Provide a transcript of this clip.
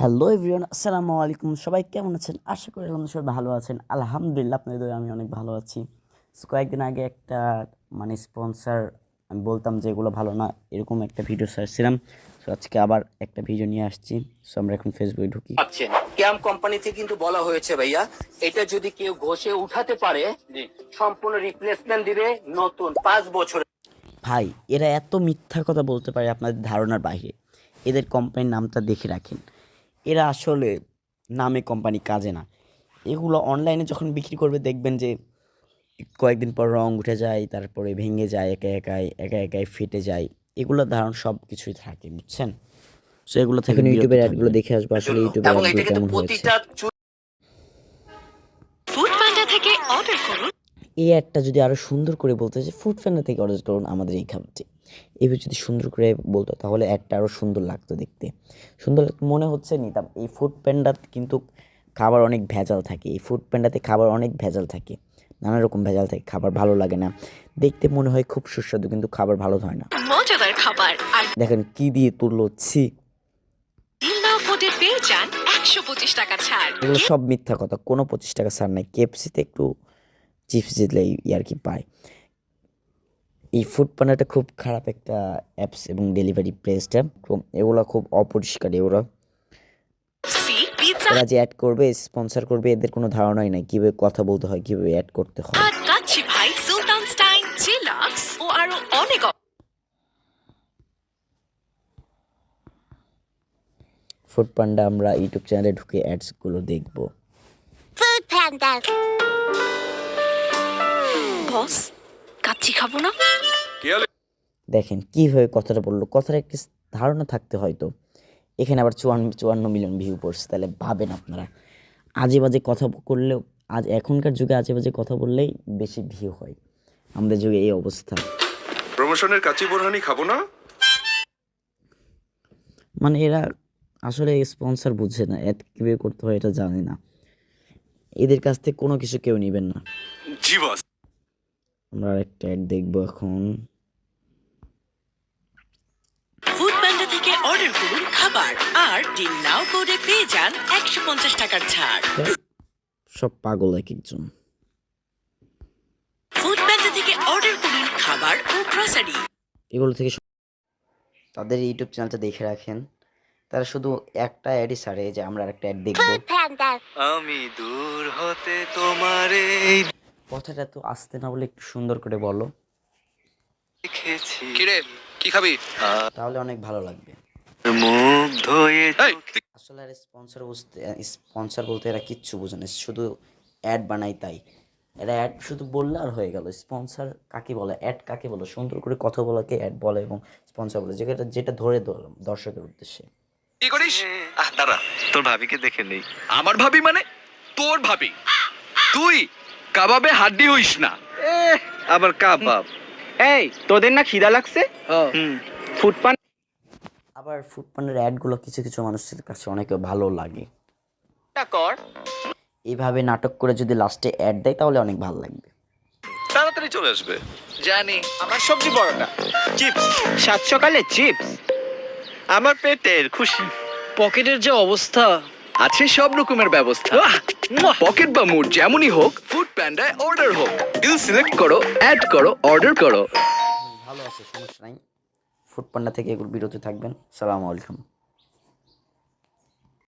Hello everyone আসসালামু আলাইকুম। সবাই কেমন আছেন? আশা করি আপনারা সবাই ভালো আছেন। আলহামদুলিল্লাহ আপনাদের দয়ে আমি অনেক ভালো আছি। কয়েকদিন আগে একটা মানে স্পন্সার আমি বলতাম যে এগুলো ভালো না এরকম একটা ভিডিও সার্চছিলাম সো আজকে আবার একটা ভিডিও নিয়ে আসছি। সো আমরা এখন ফেসবুকে ঢুকি। পাচ্ছেন ক্যাম কোম্পানিতে কিন্তু বলা হয়েছে ভাইয়া এটা যদি কেউ ঘষে উঠাতে পারে সম্পূর্ণ রিপ্লেসমেন্ট দিবে নতুন পাঁচ বছর ভাই এরা এত মিথ্যা কথা বলতে পারে আপনাদের ধারণার বাইরে। এদের কোম্পানির নামটা দেখে রাখেন। এরা আসলে নামে কোম্পানি কাজে না। এগুলো অনলাইনে যখন বিক্রি করবে দেখবেন যে কয়েকদিন পর রং উঠে যায় তারপরে ভেঙে যায় একা একাই একা একাই ফেটে যায়। এগুলো ধারণ সব কিছুই থাকে বুঝছেন? সো এগুলো থেকে ইউটিউবের অ্যাডগুলো দেখে আসব আসলে এটা অ্যাডগুলো কেমন হয়েছে? প্রতিটা ফুড পান্ডা থেকে অর্ডার করুন। এই অ্যাডটা যদি আরও সুন্দর করে বলতে যে ফুড ফ্যান্ডা থেকে অর্ডার করুন আমাদের এই খাবারটি। এভাবে যদি সুন্দর করে বলতো তাহলে অ্যাডটা আরও সুন্দর লাগতো দেখতে। সুন্দর মনে হচ্ছে নিতাম এই ফুড প্যান্ডাত কিন্তু খাবার অনেক ভেজাল থাকে এই ফুড প্যান্ডাতে খাবার অনেক ভেজাল থাকে নানা রকম ভেজাল থাকে খাবার ভালো লাগে না। দেখতে মনে হয় খুব সুস্বাদু কিন্তু খাবার ভালো হয় না। মজাদার খাবার। দেখেন কি দিয়ে তুললো ছি। টাকা ছাড়। এগুলো সব মিথ্যা কথা কোনো পঁচিশ টাকা ছাড় নাই। কেএফসিতে একটু চিপস দিলেই আর কি পায়। এই ফুড পান্ডাটা খুব খারাপ একটা অ্যাপস এবং ডেলিভারি প্লেসটা এগুলো খুব অপরিষ্কার এগুলো। সি পিৎজা এরা যে অ্যাড করবে স্পন্সর করবে এদের কোনো ধারণাই নাই। কীভাবে কথা বলতে হয় কীভাবে অ্যাড করতে হয়। ফুড পান্ডা আমরা ইউটিউব চ্যানেলে ঢুকে অ্যাডসগুলো দেখব। Food Panda. বস কাচ্চি খাব না? দেখেন কীভাবে কথাটা বলল? কথার একটা ধারণা থাকতে হয়তো। এখানে আবার চুয়ান্ন চুয়ান্ন মিলিয়ন ভিউ পড়ছে তাহলে ভাবেন আপনারা। আজে বাজে কথা করলেও আজ এখনকার যুগে আজে বাজে কথা বললেই বেশি ভিউ হয়। আমাদের যুগে এই অবস্থা। প্রমোশনের কাচি বোরহানি খাব না? মানে এরা আসলে স্পন্সর বুঝে না অ্যাড কীভাবে করতে হয় এটা জানে না। এদের কাছ থেকে কোনো কিছু কেউ নেবেন না। জি বস আমরা একটা অ্যাড দেখব এখন। ফুড পান্ডা থেকে অর্ডার করুন খাবার আর ডিল নাও কোডে পেয়ে যান একশো পঞ্চাশ টাকার ছাড়। সব পাগল এক একজন। ফুড পান্ডা থেকে অর্ডার করুন খাবার ও গ্রসারি এগুলো থেকে তাদের ইউটিউব চ্যানেলটা দেখে রাখেন। তারা শুধু একটা অ্যাডই ছাড়ে যে আমরা একটা অ্যাড দেখব। আমি দূর হতে তোমারে কথাটা তো আসতে না বলে একটু সুন্দর করে বলো। কিরে কি খাবি? তাহলে অনেক ভালো লাগবে। মুগ্ধ আসলে আর স্পন্সর বুঝতে স্পন্সর বলতে এরা কিচ্ছু বোঝে না শুধু অ্যাড বানাই তাই। এরা অ্যাড শুধু বললে আর হয়ে গেল। স্পন্সর কাকে বলে? অ্যাড কাকে বলে? সুন্দর করে কথা বলাকে অ্যাড বলে এবং স্পন্সর বলে যেটা যেটা ধরে দর্শকের উদ্দেশ্যে। কি করিস? আহ দাঁড়া তোর ভাবিকে দেখে নেই। আমার ভাবি মানে তোর ভাবি। তুই কাবাবে হাড্ডি হইস না। আবার কাবাব। এই তোদের না খিদা লাগছে? ফুড আবার ফুড পান্ডার অ্যাডগুলো কিছু কিছু মানুষের কাছে অনেক ভালো লাগে। কর। এইভাবে নাটক করে যদি লাস্টে অ্যাড দেয় তাহলে অনেক ভালো লাগবে। তাড়াতাড়ি চলে আসবে। জানি আমার সবজি বড়টা। চিপস। সাত সকালে চিপস। আমার পেটের খুশি। পকেটের যে অবস্থা। আছে সব রকমের ব্যবস্থা। পকেট বা মুড যেমনই হোক ফুড প্যান্ডায় অর্ডার হোক। ডিল সিলেক্ট করো অ্যাড করো অর্ডার করো। ভালো আছে সমস্যা নাই। ফুড পান্ডা থেকে এগুলো বিরত থাকবেন। সালাম আলাইকুম।